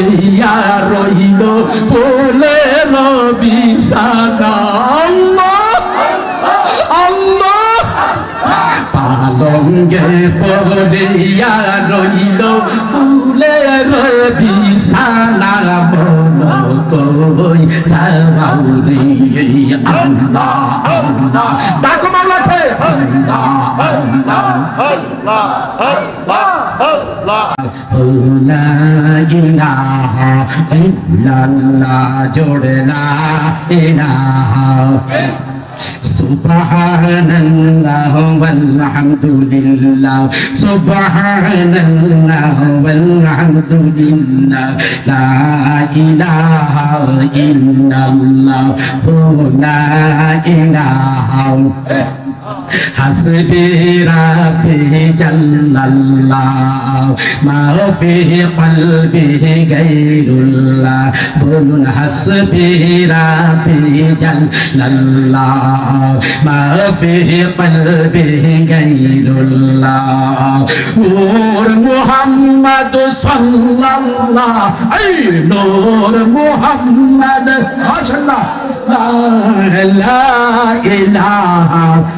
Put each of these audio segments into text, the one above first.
ইয়া রহিল ফুলে রবি সানা পালঙ্গে পড়িয়া রইল ফুলে রবি সানা মন কই সাউরি আল্লাহ আল্লাহ। ডাকো মাওলাতে আল্লাহ আল্লাহ আল্লাহ আল্লাহ। জোড়লা سبحان الله والحمد لله سبحان الله والحمد لله لا إله إلا الله لا إله হাসবি রাবি জাল্লাল্লাহ মা ফি কলবি গায়রুল্লাহ বলুন হাসবি রাবি জাল্লাল্লাহ মা ফি কলবি গায়রুল্লাহ নূর মুহাম্মদ সাল্লাল্লাহ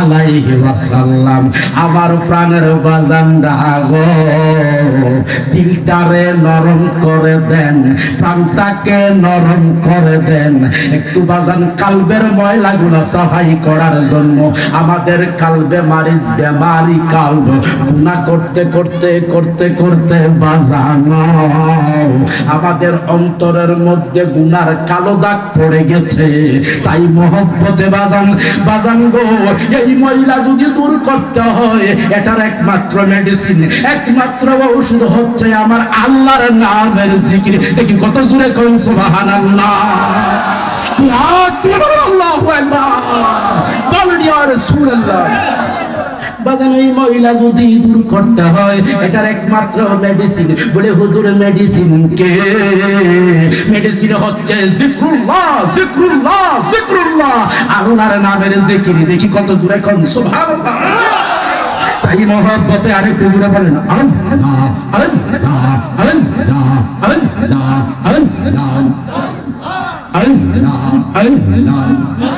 আলাইহি ওয়াসাল্লাম, আমার প্রাণের বাজান ডাগো দিলটারে নরম করে দেন, প্রাণটাকে নরম করে দেন। একটু বাজান কালবের ময়লাগুলো সাফাই করার জন্য আমাদের কালবে মারিজ বেমারি কালব। গুণা করতে করতে করতে করতে বাজান। আমাদের অন্তরের মধ্যে গুনার কালো দাগ পড়ে গেছে। তাই মহব্বতে বাজান বাজান গো এই মহিলা যদি দূর করতে হয়, এটার একমাত্র মেডিসিন একমাত্র ওষুধ হচ্ছে আমার আল্লাহর নামের জিকির। দেখি কত জোরে কোন সুবাহান আল্লাহ বাগান এই মহিলা যদি দূর করতে হয় এটার একমাত্র মেডিসিন বলে হুজুর মেডিসিন কে মেডিসিন হচ্ছে জিক্রুল্লাহ জিক্রুল্লাহ জিক্রুল্লাহ আল্লাহর নামের জিকির দেখি কত জোরে কোন সুবহানাল্লাহ তাই মহব্বতে আরেকটু জোরে বলেন আল্লাহ আল্লাহ আল্লাহ আল্লাহ আল্লাহ আল্লাহ আল্লাহ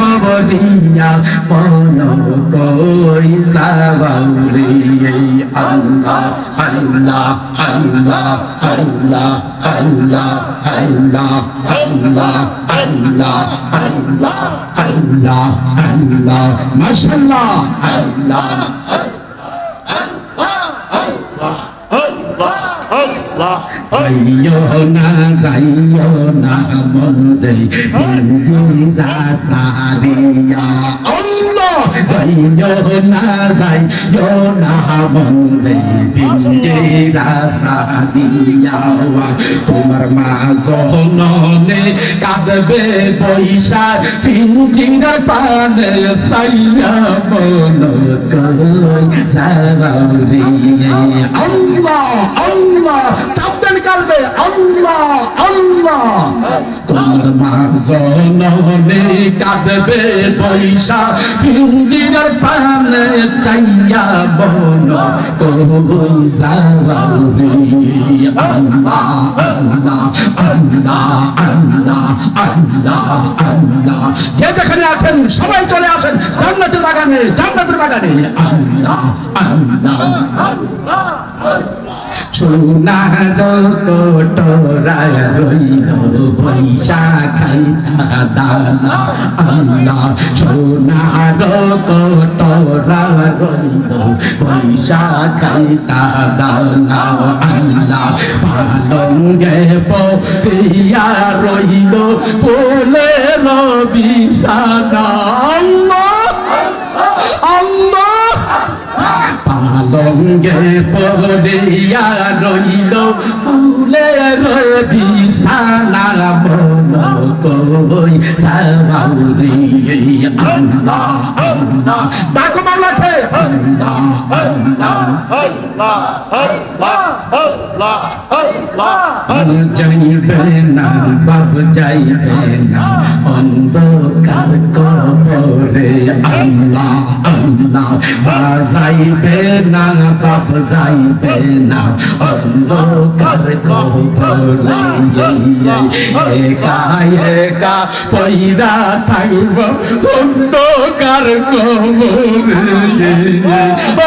করিয়া মন করি যাবাউরে আল্লাহ আল্লাহ আল্লাহ আল্লাহ আল্লাহ আল্লাহ আল্লাহ আল্লাহ আল্লাহ আল্লাহ আল্লাহ মাশাআল্লাহ আল্লাহ যাইও না যাইও না মন রে সারিয়া আল্লাহ যাইও না যাইও না মন রে পিঞ্জিরা সারিয়া তোমার মা জননে কাঁদবে বৈশা পিঞ্জিরা পানে সাইয়া মন কই সারারি জননে কাঁদবে বৈশা পিঞ্জিরার পানে চাইয়া বন কই সারারি আল্লাহ আল্লাহ আল্লাহ আল্লাহ আল্লাহ আল্লাহ। যে যেখানে আছেন, সবাই চলে আসেন। জান্নাতের বাগানে জান্নাতের বাগানে। আল্লাহ আল্লাহ। সোনার কোটরা রইল পয়সা খাইতা দানা। আল্লাহ, সোনার কোটরা রইল পয়সা খাইতা দানা। আল্লাহ, পালঙ্গে পিয়া রইল ফুলের বিছানা ভেঙ্গে পড়িয়া রইল ফুলের বিছানা মন কই সাবাউরি আল্লাহ আল্লাহ ডাকো মাওলাকে আল্লাহ আল্লাহ। যাইবে না বাব যাইবে না। অন্ধকার কবরে আল্লাহ আল্লাহ। যাইবে না, বাপ যাইবে না। অন্ধকার কবরে একা একা পয়রা থাকব। অন্ধকার কবরে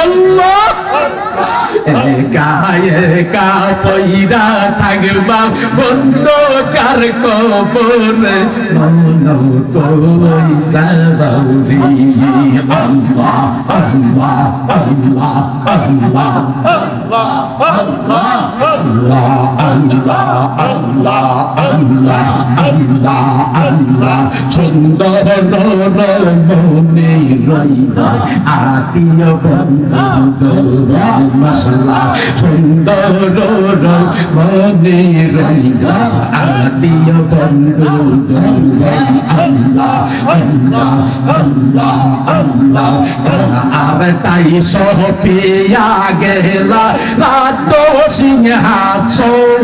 আল্লাহ। একা একা পয়রা থাকবা বন্ধকার কবরে? মন কই সাবাউরি আল্লাহ আল্লাহ আল্লাহ আল্লাহ আল্লাহ আল্লাহ আল্লাহ আল্লাহ আল্লাহ আল্লাহ আল্লাহ সুন্দর মনে রইল আত্মীয় বন্ধু গৌর মশলা সুন্দর মনে রইল আত্মীয় বন্ধু গৌর আল্লাহ আল্লাহ আল্লাহ আল্লাহ আর তাই সহ পিয়া গেলা রাত সিংহাসন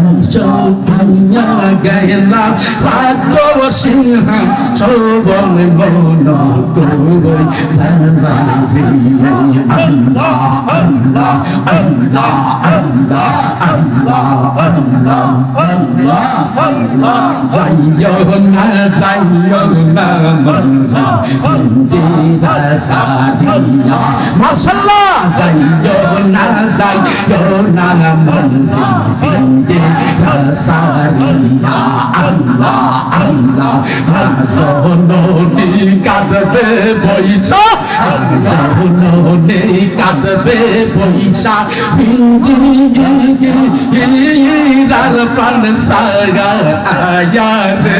চৌপাইয়া গেলা রাত সিংহ চৌবন মন কই সর্বাবি আল্লাহ আল্লাহ আল্লাহ আল্লাহ আল্লাহ আল্লাহ আল্লাহ আল্লাহ যাইও না যাইও না মনরা জিরা সাদিয়া মাশাআল্লাহ যাইও না যাইও না মনরা জিরা সারিয়া আল্লাহ আল্লাহ জননী কাঁদবে বৈশা জননী কাঁদবে বৈশা হিন্দির প্রাণ সারা আয়া রে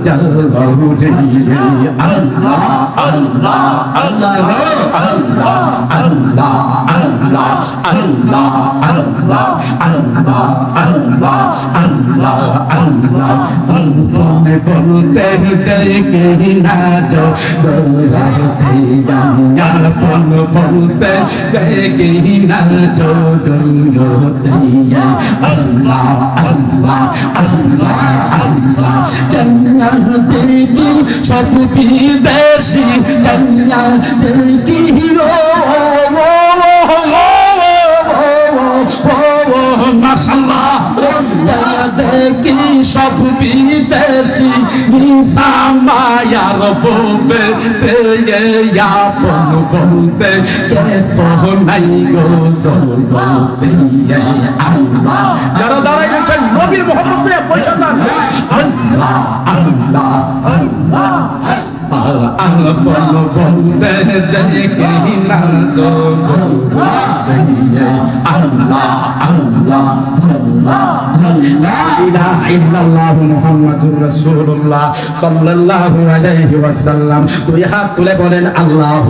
আ কোই জালবাউরি আল্লাহ আল্লাহ আল্লাহ আল্লাহ আল্লাহ আল্লাহ আল্লাহ আল্লাহ আল্লাহ আল্লাহ আল্লাহ আল্লাহ বলতে বলতে দেখে না যো দৌড়াতে গানিয়া বল বলতে দেখে না যো দৌড়াতে আল্লাহ আল্লাহ আল্লাহ আল্লাহ জন্না দেখি সব বিদেশি জন্না দেখি ও মাশাল্লাহ দেখি সব বিদেশি নিশা মায়ার বোবে তে আপন বলতে কে তো নাই গো জগতে আল্লাহ। যারা দাঁড়াই গেছেন নবীর মোহাম্মদ পয়সা দান আল্লাহ। আল্লাহ আল্লাহ আল্লাহ বলতে দেখে না আল্লাহ বলেন আল্লাহ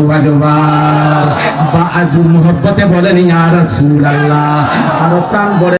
বা আজ মোহব্বতে বলেন ইয়া রাসূল আল্লাহ আর প্রাণ